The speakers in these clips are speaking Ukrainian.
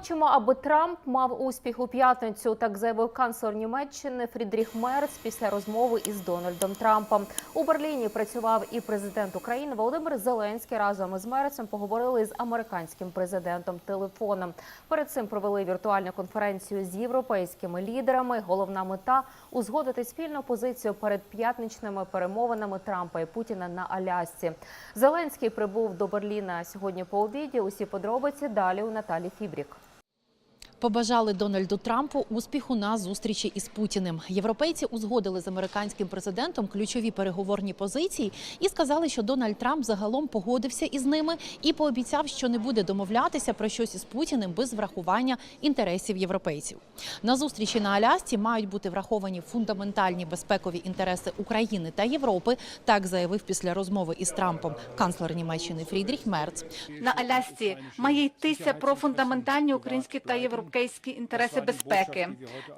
хочемо, аби Трамп мав успіх у п'ятницю, так заявив канцлер Німеччини Фрідріх Мерц після розмови із Дональдом Трампом. У Берліні працював і президент України Володимир Зеленський разом із Мерцем поговорили з американським президентом телефоном. Перед цим провели віртуальну конференцію з європейськими лідерами. Головна мета узгодити спільну позицію перед п'ятничними перемовинами Трампа і Путіна на Алясці. Зеленський прибув до Берліна сьогодні по обіді. Усі подробиці далі у Наталі Фібрік. Побажали Дональду Трампу успіху на зустрічі із Путіним. Європейці узгодили з американським президентом ключові переговорні позиції і сказали, що Дональд Трамп загалом погодився із ними і пообіцяв, що не буде домовлятися про щось із Путіним без врахування інтересів європейців. На зустрічі на Алясці мають бути враховані фундаментальні безпекові інтереси України та Європи. Так заявив після розмови із Трампом канцлер Німеччини Фрідріх Мерц. на Алясці має йтися про фундаментальні українські та європейські інтереси безпеки.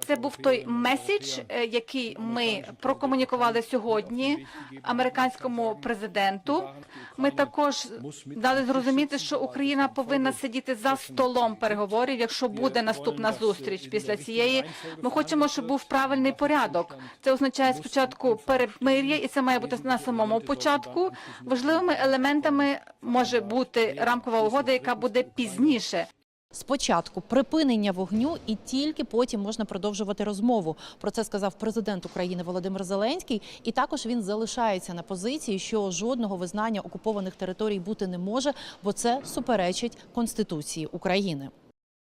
Це був той меседж, е, який ми прокомунікували сьогодні американському президенту. Ми також дали зрозуміти, що Україна повинна сидіти за столом переговорів, якщо буде наступна зустріч після цієї. Ми хочемо, щоб був правильний порядок. Це означає спочатку перемир'я, і це має бути на самому початку. Важливими елементами може бути рамкова угода, яка буде пізніше. Спочатку припинення вогню, і тільки потім можна продовжувати розмову. Про це сказав президент України Володимир Зеленський. І також він залишається на позиції, що жодного визнання окупованих територій бути не може, бо це суперечить конституції України.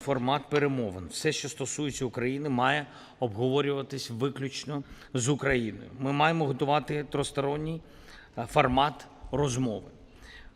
Формат перемовин, все, що стосується України, має обговорюватись виключно з Україною. Ми маємо готувати тросторонній е, формат розмови.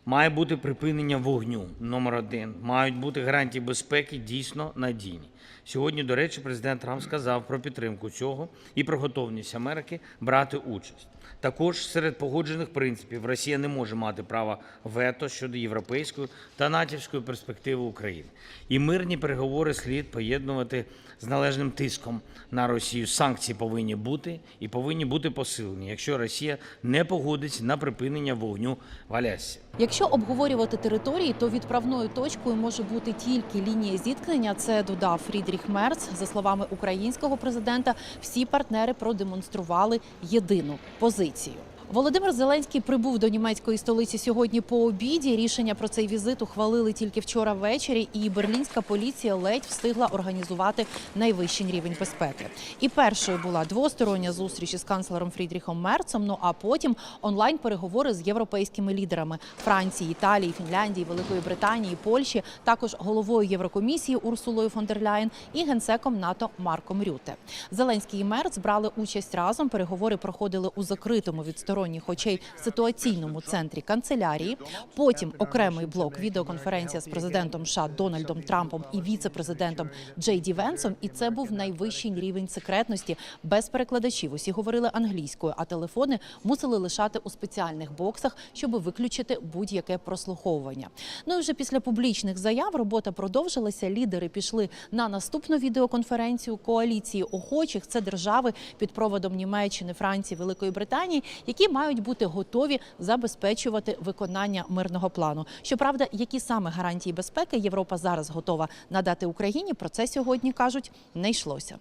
Має бути припинення вогню номер один. Мають бути гарантії безпеки дійсно надійні. Сьогодні, до речі, президент Трамп сказав про підтримку цього і про готовність Америки брати участь. Також серед погоджених принципів Росія не може мати права вето щодо європейської та натівської перспективи України. І мирні переговори слід поєднувати з належним тиском на Росію. Санкції повинні бути і повинні бути посилені, якщо Росія не погодиться на припинення вогню в Алясці. Якщо обговорювати території, то відправною точкою може бути тільки лінія зіткнення. Це додав Фрідріх Мерц. За словами українського президента, всі партнери продемонстрували єдину позицію. Володимир Зеленський прибув до німецької столиці сьогодні по обіді. Рішення про цей візит ухвалили тільки вчора ввечері, і берлінська поліція ледь встигла організувати найвищий рівень безпеки. І першою була двостороння зустріч із канцлером Фрідріхом Мерцем. Ну а потім онлайн переговори з європейськими лідерами Франції, Італії, Фінляндії, Великої Британії, Польщі, також головою Єврокомісії Урсулою фон дер Ляєн і генсеком НАТО Марком Рюте. Зеленський і Мерц брали участь разом. Переговори проходили у закритому від сторонніх очей ситуаційному центрі канцелярії. Потім окремий блок відеоконференція з президентом США Дональдом Трампом і віце-президентом Джей Ді Венсом. І це був найвищий рівень секретності без перекладачів. Усі говорили англійською, а телефони мусили лишати у спеціальних боксах, щоб виключити будь-яке прослуховування. Ну і вже після публічних заяв робота продовжилася. Лідери пішли на наступну відеоконференцію коаліції охочих. Це держави під проводом Німеччини, Франції, Великої Британії, які мають бути готові забезпечувати виконання мирного плану. Щоправда, які саме гарантії безпеки Європа зараз готова надати Україні? Про це сьогодні кажуть не йшлося.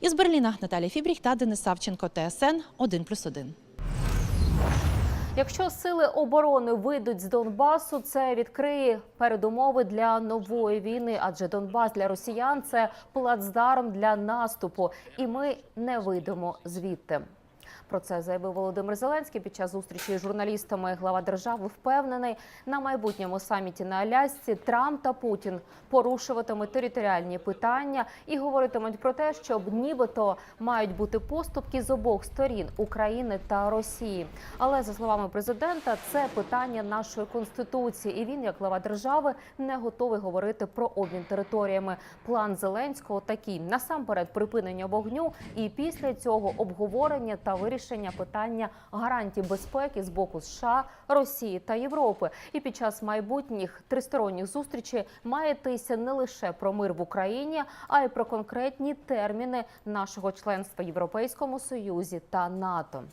Із Берліна Наталія Фібріх та Денис Савченко, ТСН 1+,1. Якщо сили оборони вийдуть з Донбасу, це відкриє передумови для нової війни, адже Донбас для росіян це плацдарм для наступу, і ми не вийдемо звідти. Про це заявив Володимир Зеленський під час зустрічі з журналістами. Глава держави впевнений на майбутньому саміті на Алясці Трамп та Путін порушуватимуть територіальні питання і говоритимуть про те, що нібито мають бути поступки з обох сторін України та Росії. Але за словами президента, це питання нашої конституції, і він, як глава держави, не готовий говорити про обмін територіями. План Зеленського такий насамперед припинення вогню, і після цього обговорення та вирішення питання гарантій безпеки з боку США, Росії та Європи. І під час майбутніх тристоронніх зустрічей має йтися не лише про мир в Україні, а й про конкретні терміни нашого членства в Європейському Союзі та НАТО.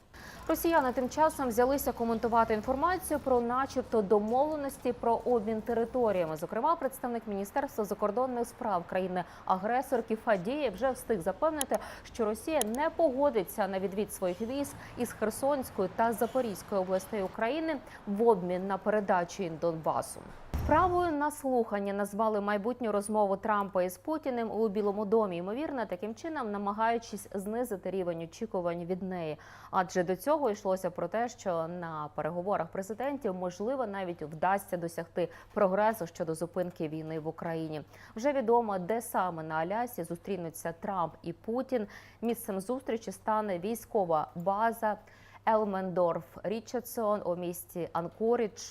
Росіяни тим часом взялися коментувати інформацію про, начебто, домовленості про обмін територіями. Зокрема, представник міністерства закордонних справ країни агресорки Фадієв вже встиг запевнити, що Росія не погодиться на відвід своїх військ із Херсонської та Запорізької областей України в обмін на передачу Донбасу. Правою на слухання назвали майбутню розмову Трампа із Путіним у Білому домі. Ймовірно, таким чином намагаючись знизити рівень очікувань від неї. Адже до цього йшлося про те, що на переговорах президентів можливо навіть вдасться досягти прогресу щодо зупинки війни в Україні. Вже відомо, де саме на Алясі зустрінуться Трамп і Путін. Місцем зустрічі стане військова база Елмендорф Річардсон у місті Анкорідж.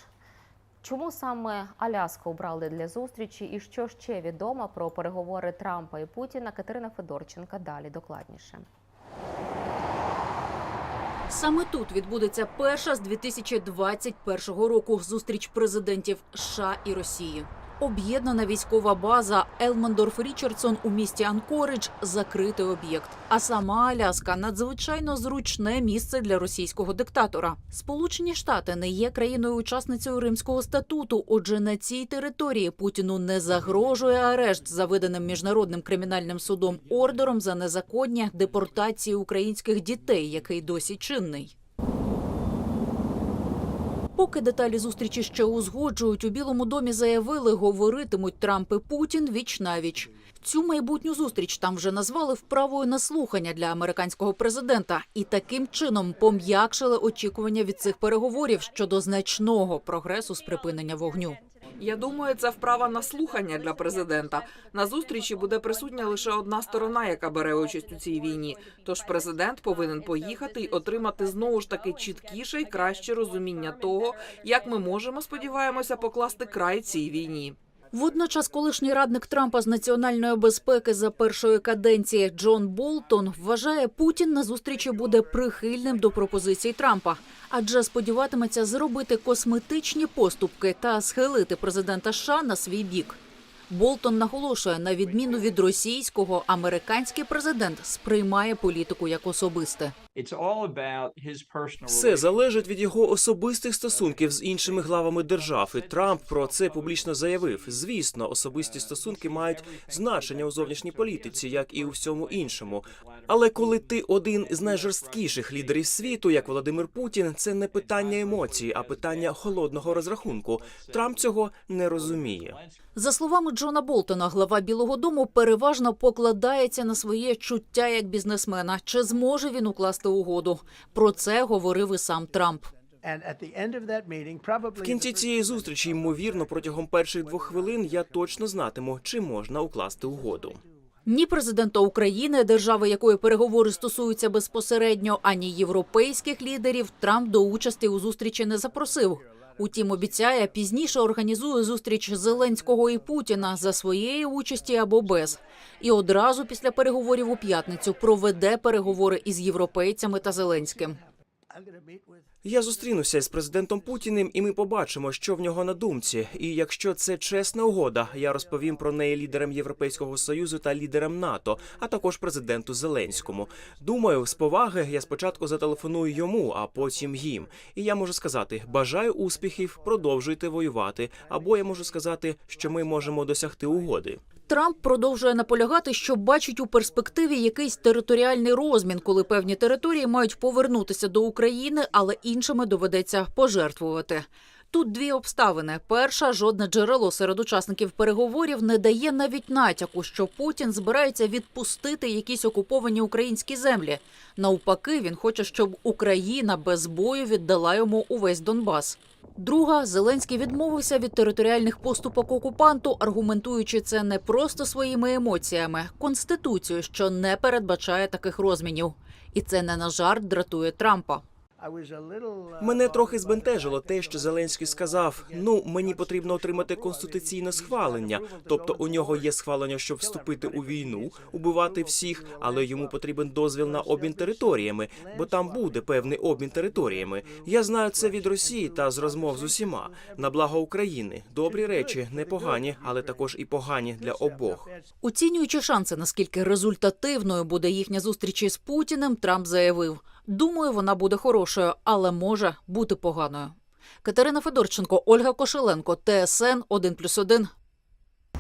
Чому саме Аляску обрали для зустрічі, і що ще відомо про переговори Трампа і Путіна? Катерина Федорченка далі докладніше. Саме тут відбудеться перша з 2021 року зустріч президентів США і Росії. Об'єднана військова база Елмендорф Річардсон у місті Анкоридж – закритий об'єкт. А сама Аляска надзвичайно зручне місце для російського диктатора. Сполучені Штати не є країною-учасницею Римського статуту. Отже, на цій території Путіну не загрожує арешт за виданим міжнародним кримінальним судом ордером за незаконні депортації українських дітей, який досі чинний. Поки деталі зустрічі ще узгоджують, у Білому домі заявили, говоритимуть Трамп і Путін віч навіч. Цю майбутню зустріч там вже назвали вправою на слухання для американського президента, і таким чином пом'якшили очікування від цих переговорів щодо значного прогресу з припинення вогню. Я думаю, це вправа на слухання для президента. На зустрічі буде присутня лише одна сторона, яка бере участь у цій війні. Тож президент повинен поїхати й отримати знову ж таки чіткіше й краще розуміння того, як ми можемо, сподіваємося, покласти край цій війні. Водночас, колишній радник Трампа з національної безпеки за першої каденції Джон Болтон вважає, Путін на зустрічі буде прихильним до пропозицій Трампа, адже сподіватиметься зробити косметичні поступки та схилити президента США на свій бік. Болтон наголошує, на відміну від російського, американський президент сприймає політику як особисте. Все залежить від його особистих стосунків з іншими главами держав. І Трамп про це публічно заявив. Звісно, особисті стосунки мають значення у зовнішній політиці, як і у всьому іншому. Але коли ти один з найжорсткіших лідерів світу, як Володимир Путін, це не питання емоцій, а питання холодного розрахунку. Трамп цього не розуміє. За словами Джона Болтона, глава Білого Дому переважно покладається на своє чуття як бізнесмена. Чи зможе він укласти угоду? Про це говорив і сам Трамп. В кінці цієї зустрічі, ймовірно, протягом перших двох хвилин я точно знатиму, чи можна укласти угоду. Ні президента України, держави якої переговори стосуються безпосередньо, ані європейських лідерів Трамп до участі у зустрічі не запросив. Утім, обіцяє, пізніше організує зустріч Зеленського і Путіна за своєї участі або без. І одразу після переговорів у п'ятницю проведе переговори із європейцями та Зеленським. Я зустрінуся з президентом Путіним, і ми побачимо, що в нього на думці. І якщо це чесна угода, я розповім про неї лідерам Європейського союзу та лідерам НАТО, а також президенту Зеленському. Думаю, з поваги я спочатку зателефоную йому, а потім їм. І я можу сказати: бажаю успіхів, продовжуйте воювати. Або я можу сказати, що ми можемо досягти угоди. Трамп продовжує наполягати, що бачить у перспективі якийсь територіальний розмін, коли певні території мають повернутися до України, але іншими доведеться пожертвувати. Тут дві обставини: перша жодне джерело серед учасників переговорів не дає навіть натяку, що Путін збирається відпустити якісь окуповані українські землі. Навпаки, він хоче, щоб Україна без бою віддала йому увесь Донбас. Друга Зеленський відмовився від територіальних поступок окупанту, аргументуючи це не просто своїми емоціями, конституцією, що не передбачає таких розмінів. І це не на жарт дратує Трампа. Мене трохи збентежило те, що Зеленський сказав: ну мені потрібно отримати конституційне схвалення. Тобто у нього є схвалення, щоб вступити у війну, убивати всіх, але йому потрібен дозвіл на обмін територіями, бо там буде певний обмін територіями. Я знаю це від Росії та з розмов з усіма на благо України. Добрі речі, непогані, але також і погані для обох. Оцінюючи шанси, наскільки результативною буде їхня зустріч із Путіним, Трамп заявив: думаю, вона буде хорошою, але може бути поганою. Катерина Федорченко, Ольга Кошеленко, ТСН 1+,1,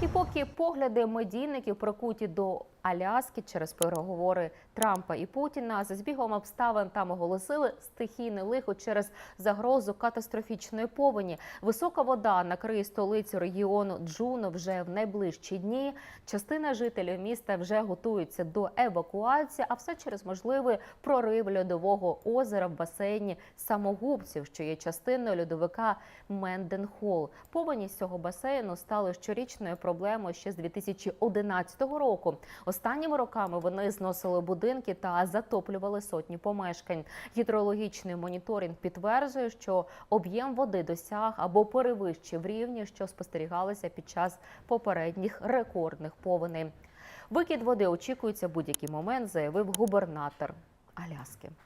І поки погляди медійників прикуті до Аляски через переговори Трампа і Путіна, за збігом обставин там оголосили стихійне лихо через загрозу катастрофічної повені. Висока вода накриє столицю регіону Джуно вже в найближчі дні. Частина жителів міста вже готується до евакуації, а все через можливий прорив льодового озера в басейні самогубців, що є частиною льодовика Менденхол. Повені з цього басейну стали щорічною проблемою ще з 2011 року. Останніми роками вони зносили будинки та затоплювали сотні помешкань. Гідрологічний моніторинг підтверджує, що об'єм води досяг або перевищив рівні, що спостерігалися під час попередніх рекордних повеней. Викид води очікується будь-який момент, заявив губернатор Аляски.